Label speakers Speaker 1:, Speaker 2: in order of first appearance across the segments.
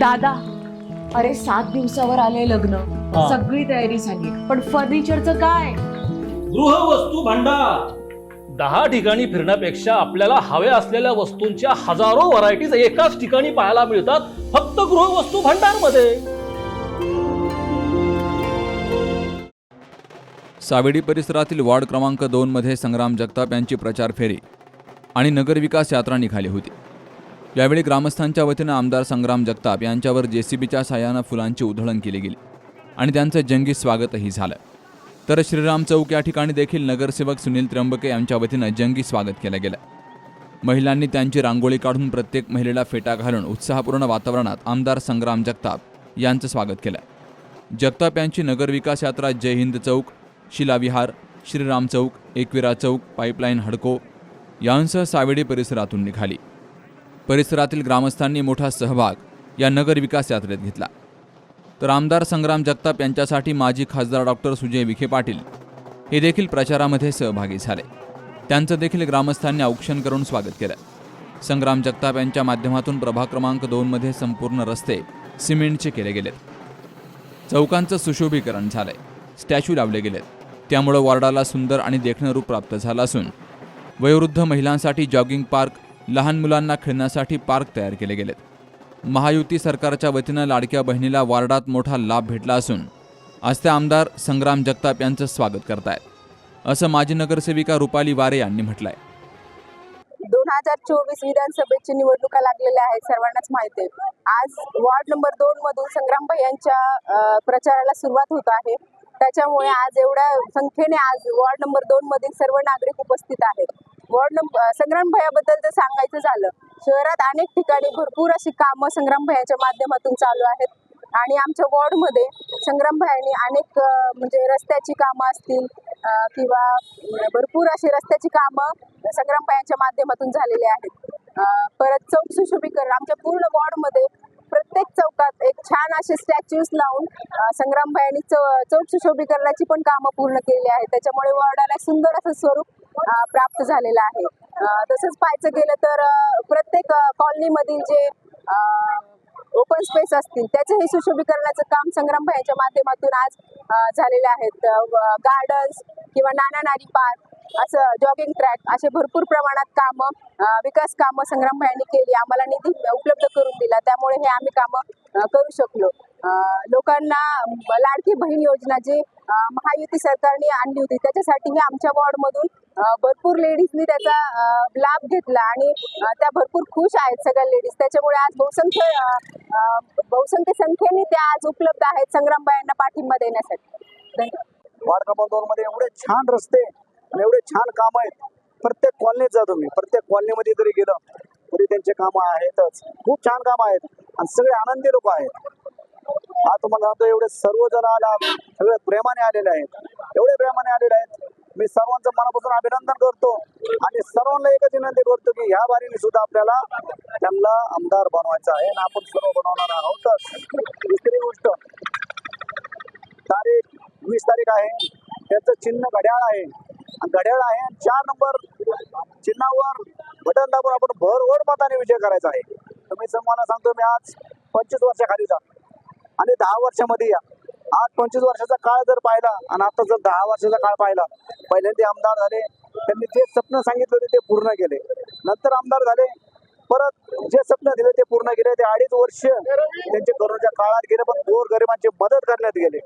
Speaker 1: दादा अरे सात दिवसावर आले लग्न.
Speaker 2: हा.
Speaker 1: सगळी तयारी झाली. पण फर्निचरचं काय?
Speaker 2: गृहवस्तू भांडार. दहा ठिकाणी फिरण्यापेक्षा आपल्याला हव्या असलेल्या वस्तूंच्या हजारो व्हरायटीज एकाच ठिकाणी पाहायला मिळतात फक्त गृहवस्तू भांडारमध्ये
Speaker 3: सावेडी परिसरातील वॉर्ड क्रमांक दोनमध्ये संग्राम जगताप यांची प्रचार फेरी आणि नगरविकास यात्रा निघाली होती. यावेळी ग्रामस्थांच्या वतीनं आमदार संग्राम जगताप यांच्यावर जेसीबीच्या साह्यानं फुलांची उधळण केली गेली आणि त्यांचं जंगी स्वागतही झालं. तर श्रीराम चौक या ठिकाणी देखील नगरसेवक सुनील त्र्यंबके यांच्या वतीनं जंगी स्वागत केलं गेलं. महिलांनी त्यांची रांगोळी काढून प्रत्येक महिलेला फेटा घालून उत्साहपूर्ण वातावरणात आमदार संग्राम जगताप यांचं स्वागत केलं. जगताप यांची नगरविकास यात्रा जय हिंद चौक शिलाविहार श्रीराम चौक एकविरा चौक पाईपलाईन हडको यांसह सावेडी परिसरातून निघाली. परिसरातील ग्रामस्थांनी मोठा सहभाग या नगरविकास यात्रेत घेतला. तर आमदार संग्राम जगताप यांच्यासाठी माजी खासदार डॉक्टर सुजय विखे पाटील हे देखील प्रचारामध्ये सहभागी झाले. त्यांचं देखील ग्रामस्थांनी औक्षण करून स्वागत केलं. संग्राम जगताप यांच्या माध्यमातून प्रभाग क्रमांक दोनमध्ये संपूर्ण रस्ते सिमेंटचे केले गेलेत. चौकांचं सुशोभीकरण झालंय. स्टॅच्यू लावले गेलेत. त्यामुळं वॉर्डाला सुंदर आणि देखणं रूप प्राप्त झालं असून वयोवृद्ध महिलांसाठी जॉगिंग पार्क लहान मुलांना खेळण्यासाठी पार्क तयार केले गेलेत. महायुती सरकारच्या वतीनं लाडक्या बहिणीला वार्डात मोठा लाभ भेटला असून आज ते आमदार संग्राम जगताप यांचं स्वागत करतायत. असं माजी नगरसेविका रुपाली वारे यांनी म्हटलंय.
Speaker 4: दोन हजार चोवीस विधानसभेची निवडणुका लागलेल्या आहेत सर्वांनाच माहिती आहे. आज वॉर्ड नंबर दोन मधून संग्रामभाई यांच्या प्रचाराला सुरुवात होत आहे. त्याच्यामुळे आज एवढ्या संख्येने आज वॉर्ड नंबर दोन मधील सर्व नागरिक उपस्थित आहेत. वॉर्ड नंबर संग्रामभाईबद्दल जर सांगायचं झालं शहरात अनेक ठिकाणी भरपूर अशी कामं संग्रामभाईच्या माध्यमातून चालू आहेत. आणि आमच्या वॉर्डमध्ये संग्रामभाईंनी अनेक म्हणजे रस्त्याची कामं असतील किंवा भरपूर अशी रस्त्याची कामं संग्रामभाईंच्या माध्यमातून झालेली आहेत. परत चौक सुशोभीकरण आमच्या पूर्ण वॉर्डमध्ये प्रत्येक चौकात एक छान असे स्टॅच्यूज लावून संग्राम भायांनी चौ चौक सुशोभीकरणाची पण कामं पूर्ण केलेली आहेत. त्याच्यामुळे वॉर्डाला सुंदर असं स्वरूप प्राप्त झालेलं आहे. तसंच पाहायचं गेलं तर प्रत्येक कॉलनीमधील जे ओपन स्पेस असतील त्याचंही सुशोभीकरणाचं काम संग्रामभाईच्या माध्यमातून आज झालेले आहेत गार्डन्स किंवा नाना नारी पार्क असं जॉगिंग ट्रॅक असे भरपूर प्रमाणात कामं विकास कामं संग्रामभाईंनी केली. आम्हाला निधी उपलब्ध करून दिला. त्यामुळे हे आम्ही कामं करू शकलो. लोकांना लाडकी बहीण योजना जी महायुती सरकारने आणली होती त्याच्यासाठीही आमच्या वॉर्डमधून भरपूर लेडीजनी त्याचा लाभ घेतला. आणि त्या भरपूर खुश आहेत सगळ्या लेडीज. त्याच्यामुळे आज बहुसंख्य बहुसंख्य संख्येने त्या आज उपलब्ध आहेत संग्रामबाईंना पाठिंबा देण्यासाठी. धन्यवाद.
Speaker 5: वार्ड क्रमांक दोन मध्ये एवढे छान रस्ते छान काम आहेत. प्रत्येक कॉलनीत जा तुम्ही. प्रत्येक कॉलनीमध्ये जरी गेलं तरी त्यांचे कामं आहेतच. खूप छान कामं आहेत. आणि सगळे आनंदी लोक आहेत. हा तुम्हाला सांगतो एवढे सर्वजण आला सगळे प्रेमाने आलेले आहेत. एवढे प्रेमाने आलेले आहेत. मी सर्वांचं मनापासून अभिनंदन करतो. आणि सर्वांना एकच विनंती करतो की ह्या बारीने सुद्धा आपल्याला त्यांना आमदार बनवायचं आहे. आणि आपण सर्व बनवणार आहोत. दुसरी गोष्ट तारीख वीस तारीख आहे. त्याचं चिन्ह घड्याळ आहे. घड्याळ आहे चार नंबर चिन्हावर बटन दाबून आपण भर ओढ मताने विजय करायचा आहे. तुम्ही मला सांगतो मी आज पंचवीस वर्षाखाली जा. आणि दहा वर्षामध्ये या. आज पंचवीस वर्षाचा काळ जर पाहिला आणि आता जर दहा वर्षाचा काळ पाहिला पहिल्यांदा आमदार झाले त्यांनी जे स्वप्न सांगितले होते ते पूर्ण केले. नंतर आमदार झाले परत जे स्वप्न दिले ते पूर्ण केले. ते अडीच वर्ष त्यांचे करोनाच्या काळात गेले पण गोर गरिबांची मदत करण्यात गेले.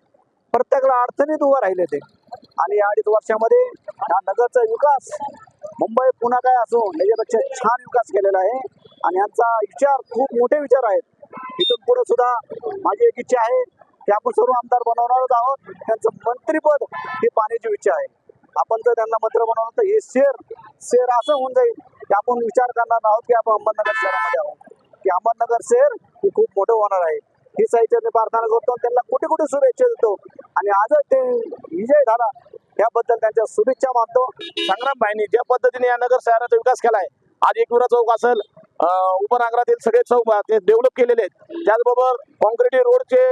Speaker 5: प्रत्येकाला अडचणीत उभं राहिले ते. आणि या अडीच वर्षामध्ये हा नगरचा विकास मुंबई पुन्हा काय असो याच्यापेक्षा छान विकास केलेला आहे. आणि यांचा विचार खूप मोठे विचार आहेत. इथून पुढे सुद्धा माझी एक इच्छा आहे की आपण सर्व आमदार बनवणारच आहोत. त्यांचं मंत्रीपद ही पाण्याची इच्छा आहे. आपण जर त्यांना मंत्र बनवलं तर हे शेर शेर असं होऊन जाईल की आपण विचार करणार आहोत की आपण अहमदनगर शहरामध्ये आहोत. की अहमदनगर शहर हे खूप मोठं होणार आहे. ही साईच्या प्रार्थना करतो त्यांना कुठे कुठे शुभेच्छा देतो. आणि आजच ते विजय झाला. त्याबद्दल त्यांच्या शुभेच्छा मानतो. संग्राम भाईंनी ज्या पद्धतीने या नगर शहराचा विकास केलाय आज एकविरा चौक असेल उपनगरातील सगळे चौक ते डेव्हलप केलेले आहेत. त्याचबरोबर कॉन्क्रीट रोडचे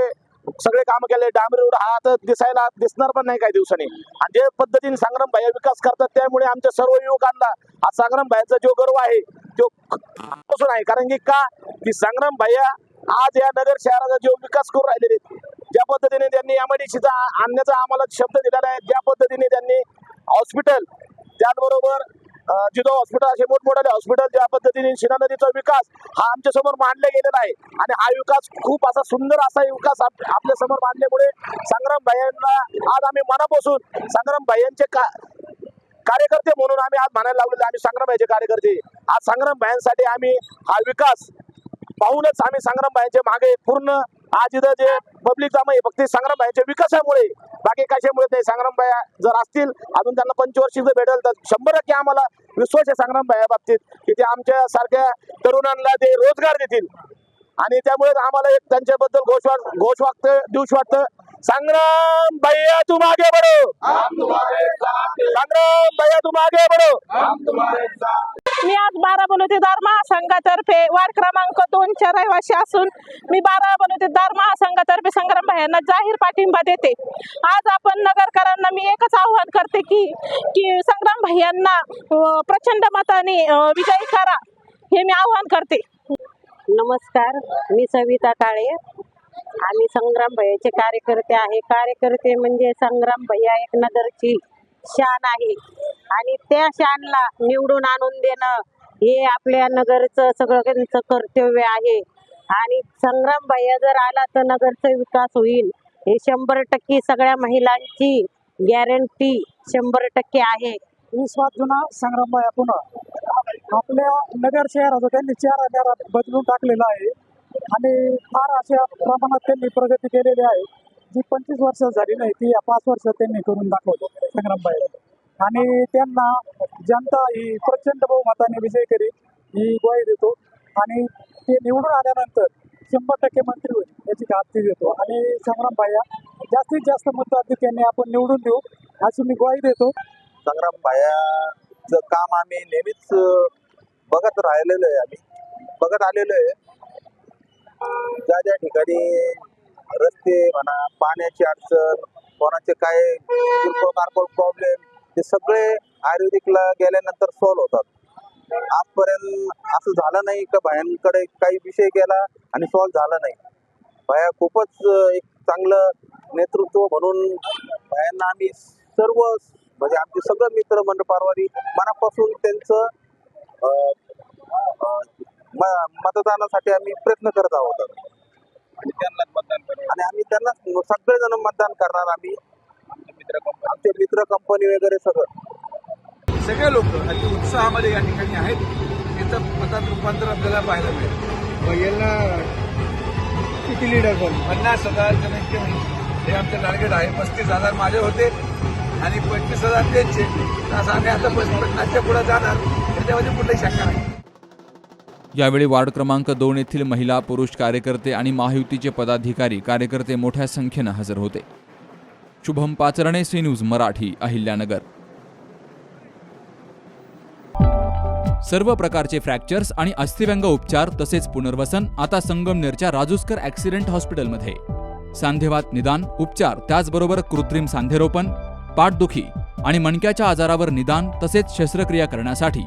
Speaker 5: सगळे काम केले डांबरी रोड हा तर दिसायला दिसणार पण नाही काही दिवसांनी. आणि जे पद्धतीने संग्राम भाई विकास करतात त्यामुळे आमच्या सर्व युवकांना आज संग्राम भाईचा जो गर्व आहे तो पासून आहे कारण की का? की संग्राम भैया
Speaker 6: आज या नगर शहराचा जो विकास करून राहिलेले आहेत, ज्या पद्धतीने त्यांनी एमआयडीसीचा आणण्याचा आम्हाला शब्द दिलेला आहे ज्या पद्धतीने त्यांनी हॉस्पिटल त्याचबरोबर जिथं हॉस्पिटल असे मोठमोठाले हॉस्पिटल ज्या पद्धतीने शिना नदीचा विकास हा आमच्यासमोर मांडला गेलेला आहे. आणि हा विकास खूप असा सुंदर असा विकास आप- आपल्यासमोर मांडल्यामुळे संग्राम भाईंना आज आम्ही मनापासून संग्राम भाईंचे का कार्यकर्ते म्हणून आम्ही आज म्हणायला लागलेलो आम्ही संग्राम भाईचे कार्यकर्ते. आज संग्राम भाईंसाठी आम्ही हा विकास पाहूनच आम्ही संग्राम भाईंचे मागे पूर्ण आज इथं जे पब्लिक जमा आहे फक्त संग्राम भाईंच्या विकासामुळे बाकी कशामुळे नाही संग्राम भाई जर असतील अजून त्यांना पंचवर्षी जर भेटेल तर शंभर टक्के आम्हाला विश्वास आहे संग्राम भाई बाबतीत की ते आमच्या सारख्या तरुणांना ते रोजगार देतील. आणि त्यामुळे आम्हाला एक त्यांच्याबद्दल घोष वाट घोष वाटतं दिवस वाटतं संग्राम भैया तुम आगे बढ़ो. संग्राम भैया तुम आगे बढ़ो.
Speaker 7: मी आज बारा बलुतेदार महासंघातर्फे. वार्ड क्रमांक दोनच्या रहिवासी असून मी बारा बलुतेदार महासंघातर्फे. संग्राम भायांना जाहीर पाठिंबा देते. आज आपण नगरकरांना मी एकच आव्हान करते की की संग्राम भायांना प्रचंड मताने विजयी करा. हे मी आव्हान करते.
Speaker 8: नमस्कार. मी सविता काळे. आम्ही संग्राम भैयाचे कार्यकर्ते आहे. कार्यकर्ते म्हणजे संग्राम भैया एक नगरची शान आहे. आणि त्या शानला निवडून आणून देणं हे आपल्या नगरचं सगळं त्यांचं कर्तव्य आहे. आणि संग्राम भैया जर आला तर नगरचा विकास होईल. हे शंभर टक्के सगळ्या महिलांची गॅरंटी शंभर टक्के आहे.
Speaker 9: विश्वास जुना संग्रामबाया पुन्हा. आपल्या नगर शहराचं त्यांनी चार नेहरा बदलून टाकलेला आहे. आणि फार अशा प्रमाणात त्यांनी प्रगती केलेली आहे. जी पंचवीस वर्ष झाली नाही ती या पाच वर्ष त्यांनी करून दाखवली संग्रामबाई. आणि त्यांना जनता ही प्रचंड बहुमताने विजय करी ही ग्वाही देतो. आणि ते निवडून आल्यानंतर शंभर टक्के मंत्री होईल याची खात्री देतो. आणि संग्रामबाया जास्तीत जास्त मताधिक्याने आपण निवडून देऊ अशी मी ग्वाही देतो.
Speaker 6: संग्राम काम आम्ही नेहमीच बघत राहिलेलो आहे आम्ही. बघत आलेलो आहे. ज्या ज्या ठिकाणी रस्ते म्हणा पाण्याची अडचण कोणाचे काय किरकोळ प्रॉब्लेम ते सगळे आयुर्वेदिकला गेल्यानंतर सॉल्व्ह होतात. आजपर्यंत असं झालं नाही का भयांकडे काही विषय गेला आणि सॉल्व्ह झाला नाही. भया खूपच एक चांगलं नेतृत्व म्हणून भयांना आम्ही सर्व म्हणजे आमचे सगळं मित्र मंडळ पारवारी मनापासून त्यांचं म- मतदानासाठी आम्ही प्रयत्न करत आहोत. आणि त्यांना मतदान आणि आम्ही त्यांना सगळेजण मतदान करणार आम्ही. आमचे मित्र कंपनी वगैरे सगळं.
Speaker 10: सगळे लोक अति उत्साहामध्ये या ठिकाणी आहेत. त्याचं मतात रूपांतर आपल्याला पाहायला मिळेल. यांना किती लिडर पन्नास हजार कमीत कमी. हे आमचं टार्गेट आहे. पस्तीस हजार माझे होते आणि पंचवीस हजार त्यांचे. असं आम्ही आता पन्नासच्या पुढे जाणार. त्याच्यामध्ये कुठलीही शंका नाही.
Speaker 3: यावेळी वार्ड क्रमांक दोन येथील महिला पुरुष कार्यकर्ते आणि महायुतीचे पदाधिकारी कार्यकर्ते मोठ्या संख्येनं हजर होते. Shubham Pacharne C news Marathi Ahilyanagar. सर्व प्रकारचे फ्रॅक्चर्स आणि अस्थिव्यंग उपचार तसेच पुनर्वसन आता संगमनेरच्या राजूस्कर ॲक्सिडेंट हॉस्पिटलमध्ये. सांधेवात निदान उपचार त्याचबरोबर कृत्रिम सांधेरोपण पाठदुखी आणि मणक्याच्या आजारावर निदान तसेच शस्त्रक्रिया करण्यासाठी